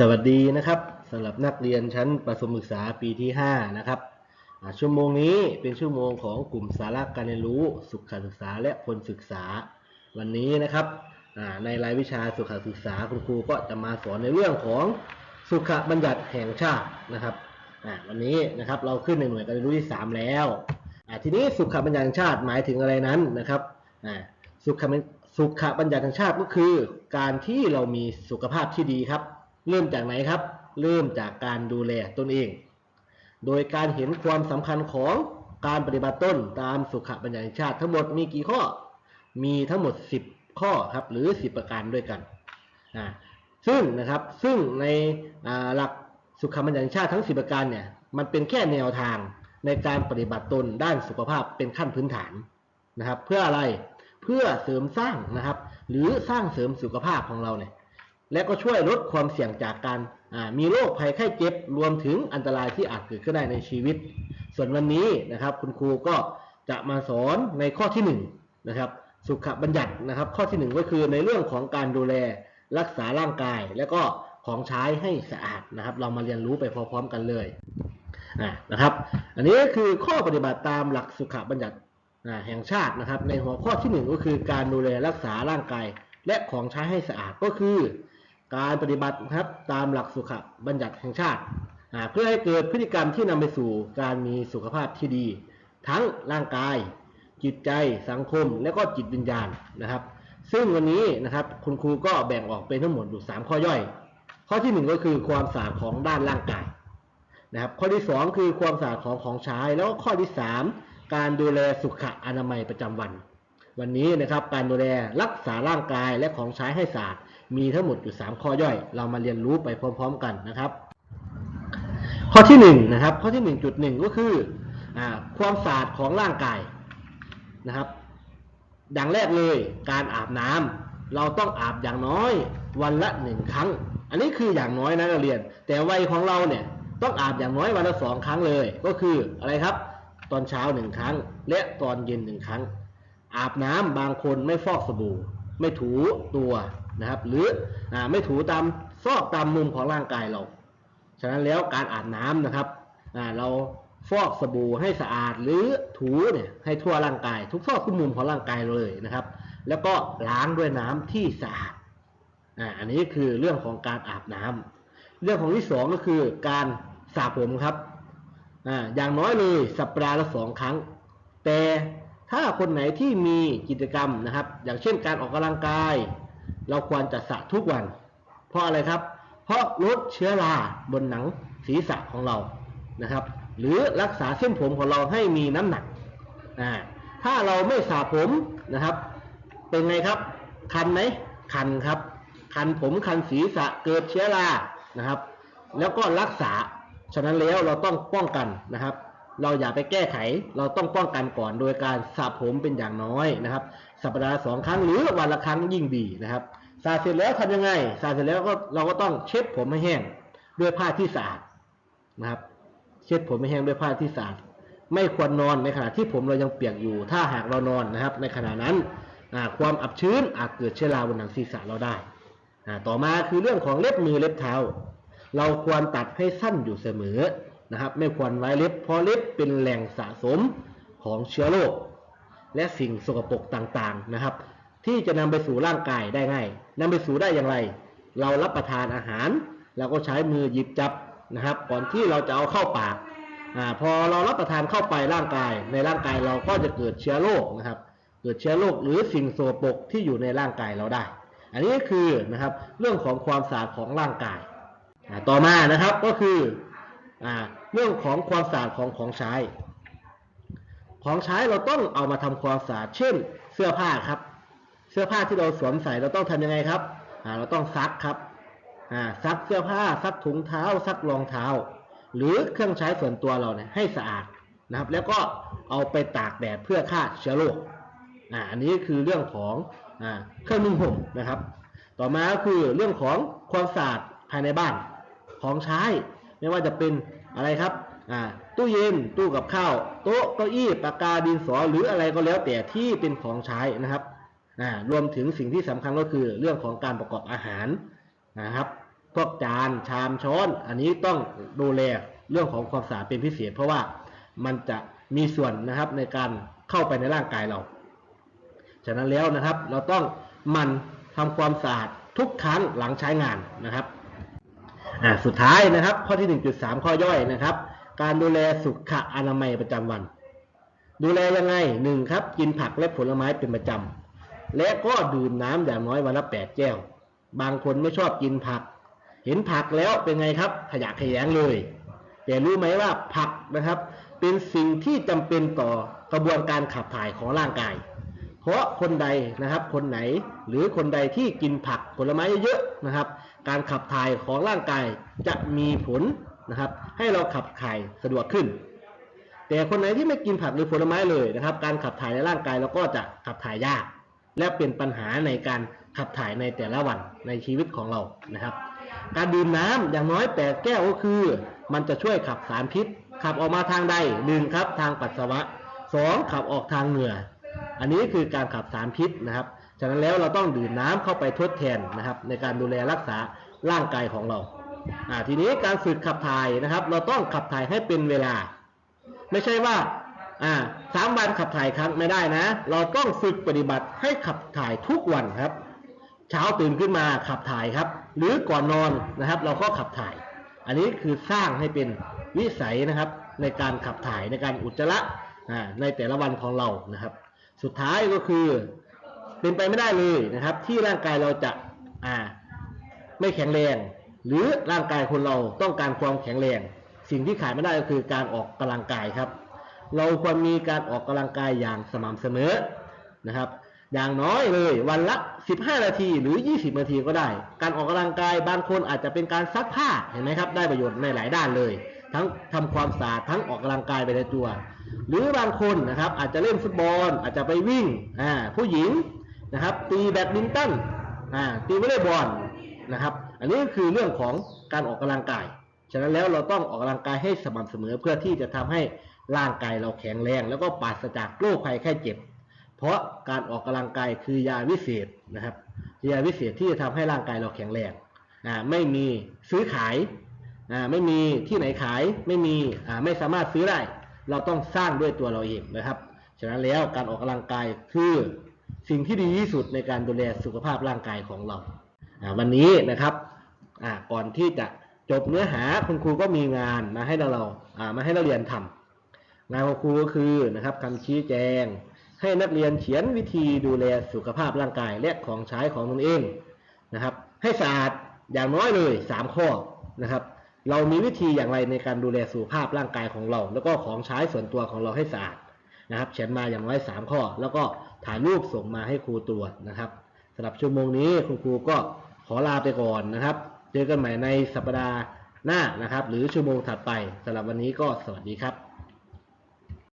สวัสดีนะครับสำหรับนักเรียนชั้นประถมศึกษาปีที่ 5 นะครับชั่วโมงนี้เป็นชั่วโมงของกลุ่มสาระการเรียนรู้ สุขศึกษาและพลศึกษา วันนี้นะครับในรายวิชาสุขศึกษาคุณครูก็จะมาสอนในเรื่องของสุขบัญญัติแห่งชาตินะครับวันนี้นะครับเราขึ้นในหน่วยการเรียนรู้ที่ 3 แล้วทีนี้สุขบัญญัติแห่งชาติหมายถึงอะไรนั้นนะครับสุขบัญสุขบัญญัติแห่งชาติก็คือ การที่เรามีสุขภาพที่ดีครับ เริ่มจากไหนครับ เริ่มจากการดูแลตนเอง โดยการเห็นความสำคัญของการปฏิบัติต้นตามสุขบัญญัติชาติทั้งหมดมีกี่ข้อ มีทั้งหมด 10 ข้อครับหรือ 10 ประการด้วยกันอ่าซึ่งนะครับซึ่งในหลักสุขบัญญัติชาติทั้ง 10 ประการเนี่ยมันเป็นแค่แนวทางในการปฏิบัติตนด้านสุขภาพเป็นขั้นพื้นฐานนะครับ เพื่ออะไรเพื่อเสริมสร้างนะครับ หรือสร้างเสริมสุขภาพของเราเนี่ย และก็ช่วยลดความเสี่ยงจากการมีโรคภัยไข้เจ็บรวมถึงอันตรายที่อาจเกิดขึ้นได้ในชีวิต ส่วนวันนี้นะครับ คุณครูก็จะมาสอนในข้อที่1นงนะครับสุขบัญญัตินะครับ ข้อที่ 1 ก็คือในเรื่องของการดูแลรักษาร่างกาย และก็ของใช้ให้สะอาดนะครับ เรามาเรียนรู้ไปพร้อมๆกันเลยนะครับ อันนี้ก็คือข้อปฏิบัติตามหลักสุขบัญญัติแห่งชาตินะครับ ในหัวข้อที่ 1 ก็คือการดูแลรักษาร่างกาย และของใช้ให้สะอาดก็คือ การปฏิบัตินะครับตามหลักสุขบัญญัติแห่งชาติ เพื่อให้เกิดพฤติกรรมที่นำไปสู่การมีสุขภาพที่ดี ทั้งร่างกาย จิตใจสังคม และก็จิตวิญญาณนะครับ ซึ่งวันนี้นะครับคุณครูก็แบ่งออกเป็นทั้งหมดอยู่ 3 ข้อย่อย ข้อทีหนึ่1 ก็คือความสะอาดของด้านร่างกายนะครับ ข้อที่ 2 คือความสะอาดของของใช้แล้วก็ข้อที่ 3 การดูแลสุขอนามัยประจำวัน วันนี้นะครับการดูแลรักษาร่างกายและของใช้ให้สะอาด มีทั้งหมดอยู่ 3 ข้อย่อย เรามาเรียนรู้ไปพร้อม ๆ กันนะครับ ข้อที่1นะครับ ข้อที่ 1.1 ก็คืออความสะอาดของร่างกายนะครับดังแรกเลยการอาบน้ำเราต้องอาบอย่างน้อยวันละหนึ่งครั้ง อันนี้คืออย่างน้อยนะนักเรียน แต่วัยของเราเนี่ยต้องอาบอย่างน้อยวันละสองครั้งเลย ก็คืออะไรครับ ตอนเช้าหนึ่งครั้ง และตอนเย็นหนึ่งครั้ง อาบน้ำบางคนไม่ฟอกสบู่ ไม่ถูตัว นะครับ หรืออไม่ถูตามซอกตามมุมของร่างกายเรา ฉะนั้นแล้วการอาบน้ำนะครับเราฟอกสบู่ให้สะอาดหรือถูเนี่ยให้ทั่วร่างกายทุกซอกทุกมุมของร่างกายเลยนะครับ แล้วก็ล้างด้วยน้ำที่สะอาดอ่าอันนี้คือเรื่องของการอาบน้ำเรื่องของที่สองก็คือการสระผมครับอ่าอย่างน้อยเลยสัปดาห์ละสองครั้ง แต่ถ้าคนไหนที่มีกิจกรรมนะครับ อย่างเช่นการออกกำลังกาย เราควรจะสระทุกวัน เพราะอะไรครับ เพราะลดเชื้อราบนหนังศีรษะของเรานะครับ หรือรักษาเส้นผมของเราให้มีน้ำหนักอ่าถ้าเราไม่สระผมนะครับ เป็นไงครับ คันไหมคันครับ คันผมคันศีรษะเกิดเชื้อรานะครับ แล้วก็รักษาฉะนั้นแล้วเราต้องป้องกันนะครับ เราอย่าไปแก้ไข เราต้องป้องกันก่อนโดยการสระผมเป็นอย่างน้อยนะครับ สัปดาห์สองครั้งหรือวันละครั้งยิ่งดีนะครับสระเสร็จแล้วทำยังไงสระเสร็จแล้วก็เราก็ต้องเช็ดผมให้แห้งด้วยผ้าที่สะอาดนะครับ เช็ดผมให้แห้งด้วยผ้าที่สะอาดไม่ควรนอนในขณะที่ผมเรายังเปียกอยู่ ถ้าหากเรานอนนะครับ ในขณะนั้นความอับชื้นอาจเกิดเชื้อราบนหนังศีรษะเราได้ ต่อมาคือเรื่องของเล็บมือเล็บเท้า เราควรตัดให้สั้นอยู่เสมอ นะครับ ไม่ควรไว้เล็บ เพราะเล็บเป็นแหล่งสะสมของเชื้อโรคและสิ่งสกปรกต่างๆนะครับ ที่จะนำไปสู่ร่างกายได้ง่ายนำไปสู่ได้อย่างไร เรารับประทานอาหารเราก็ใช้มือหยิบจับนะครับ ก่อนที่เราจะเอาเข้าปากอาพอเรารับประทานเข้าไปร่างกาย ในร่างกายเราก็จะเกิดเชื้อโรคนะครับ เกิดเชื้อโรคหรือสิ่งสกปรกที่อยู่ในร่างกายเราได้ อันนี้คือนะครับเรื่องของความสะอาดของร่างกายต่อมานะครับก็คืออ เรื่องของความสะอาดของของใช้ ของใช้เราต้องเอามาทำความสะอาด เช่น เสื้อผ้าครับ เสื้อผ้าที่เราสวมใส่เราต้องทำยังไงครับอ่าเราต้องซักครับอ่าซักเสื้อผ้าซักถุงเท้า ซักรองเท้า หรือเครื่องใช้ส่วนตัวเราเนี่ยให้สะอาดนะครับ แล้วก็เอาไปตากแดดเพื่อฆ่าเชื้อโรคอ่าอันนี้คือเรื่องของอ่าเครื่องนุ่งห่มนะครับ ต่อมาก็คือเรื่องของความสะอาดภายในบ้านของใช้ ไม่ว่าจะเป็น อะไรครับอ่าตู้เย็นตู้กับข้าวโต๊ะเก้าอี้ปากกาดินสอหรืออะไรก็แล้วแต่ที่เป็นของใช้นะครับรวมถึงสิ่งที่สำคัญก็คือเรื่องของการประกอบอาหารนะครับพวกจานชามช้อน อันนี้ต้องดูแลเรื่องของความสะอาดเป็นพิเศษ เพราะว่ามันจะมีส่วนนะครับในการเข้าไปในร่างกายเรา ฉะนั้นแล้วนะครับเราต้องมันทำความสะอาดทุกครั้งหลังใช้งานนะครับ สุดท้ายนะครับ ข้อที่ 1.3 ข้อย่อยนะครับ การดูแลสุขอนามัยประจำวัน ดูแลยังไงหนึ่งครับ กินผักและผลไม้เป็นประจำและก็ดื่มน้ำอย่างน้อยวันละ 8 แก้ว บางคนไม่ชอบกินผัก เห็นผักแล้วเป็นไงครับ ขยะแขยงเลย แต่รู้ไหมว่าผักนะครับ เป็นสิ่งที่จำเป็นต่อกระบวนการขับถ่ายของร่างกาย เพราะคนใดนะครับ คนไหนหรือคนใดที่กินผักผลไม้เยอะๆนะครับ การขับถ่ายของร่างกายจะมีผลนะครับ ให้เราขับถ่ายสะดวกขึ้น แต่คนไหนที่ไม่กินผักหรือผลไม้เลยนะครับ การขับถ่ายในร่างกายเราก็จะขับถ่ายยาก และเป็นปัญหาในการขับถ่ายในแต่ละวันในชีวิตของเรานะครับ การดื่มน้ำอย่างน้อย8แก้วก็คือ มันจะช่วยขับสารพิษ ขับออกมาทางใดหนึ่งครับทางปัสสาวะสองขับออกทางเหงื่อ อันนี้คือการขับสารพิษนะครับ ฉะนั้นแล้วเราต้องดื่มน้ำเข้าไปทดแทนนะครับ ในการดูแลรักษาร่างกายของเราอ่าทีนี้การฝึกขับถ่ายนะครับ เราต้องขับถ่ายให้เป็นเวลา ไม่ใช่ว่าอ่าสามวันขับถ่ายครั้งไม่ได้นะ เราต้องฝึกปฏิบัติให้ขับถ่ายทุกวันครับ เช้าตื่นขึ้นมาขับถ่ายครับ หรือก่อนนอนนะครับ เราก็ขับถ่าย อันนี้คือสร้างให้เป็นวิสัยนะครับ ในการขับถ่ายในการอุจจาระในแต่ละวันของเรานะครับ สุดท้ายก็คือ เป็นไปไม่ได้เลยนะครับ ที่ร่างกายเราจะอ่าไม่แข็งแรง หรือร่างกายคนเราต้องการความแข็งแรง สิ่งที่ขาดไม่ได้ก็คือการออกกำลังกายครับ เราควรมีการออกกำลังกายอย่างสม่ำเสมอนะครับ อย่างน้อยเลยวันละ 15 นาทีหรือ 20 นาทีก็ได้ การออกกำลังกายบางคนอาจจะเป็นการซักผ้าเห็นไหมครับ ได้ประโยชน์ในหลายด้านเลย ทั้งทำความสะอาดทั้งออกกำลังกายไปในตัว หรือบางคนนะครับอาจจะเล่นฟุตบอลอาจจะไปวิ่งอ่าผู้หญิง นะครับ ตีแบดมินตันอ่าตีวอลเลย์บอลนะครับ อันนี้คือเรื่องของการออกกำลังกาย ฉะนั้นแล้วเราต้องออกกำลังกายให้สม่ำเสมอเพื่อที่จะทำให้ร่างกายเราแข็งแรง แล้วก็ปราศจากโรคภัยไข้เจ็บ เพราะการออกกำลังกายคือยาวิเศษนะครับ ยาวิเศษที่จะทำให้ร่างกายเราแข็งแรงอ่าไม่มีซื้อขายอ่าไม่มีที่ไหนขายไม่มีอ่าไม่สามารถซื้อได้ เราต้องสร้างด้วยตัวเราเองนะครับ ฉะนั้นแล้วการออกกำลังกายคือ สิ่งที่ดีที่สุดในการดูแลสุขภาพร่างกายของเราวันนี้นะครับก่อนที่จะจบเนื้อหาคุณครูก็มีงานมาให้เราเรามาให้เราเรียนทำงานของครูก็คือนะครับคำชี้แจง ให้นักเรียนเขียนวิธีดูแลสุขภาพร่างกายและของใช้ของตนเองนะครับ ให้สะอาดอย่างน้อยเลย 3 ข้อนะครับ เรามีวิธีอย่างไรในการดูแลสุขภาพร่างกายของเรา แล้วก็ของใช้ส่วนตัวของเราให้สะอาด นะครับ เขียนมาอย่างน้อย3ข้อ แล้วก็ถ่ายรูปส่งมาให้ครูตรวจนะครับสำหรับชั่วโมงนี้คุณครูก็ขอลาไปก่อนนะครับ เจอกันใหม่ในสัปดาห์หน้านะครับ หรือชั่วโมงถัดไปสำหรับวันนี้ก็สวัสดีครับ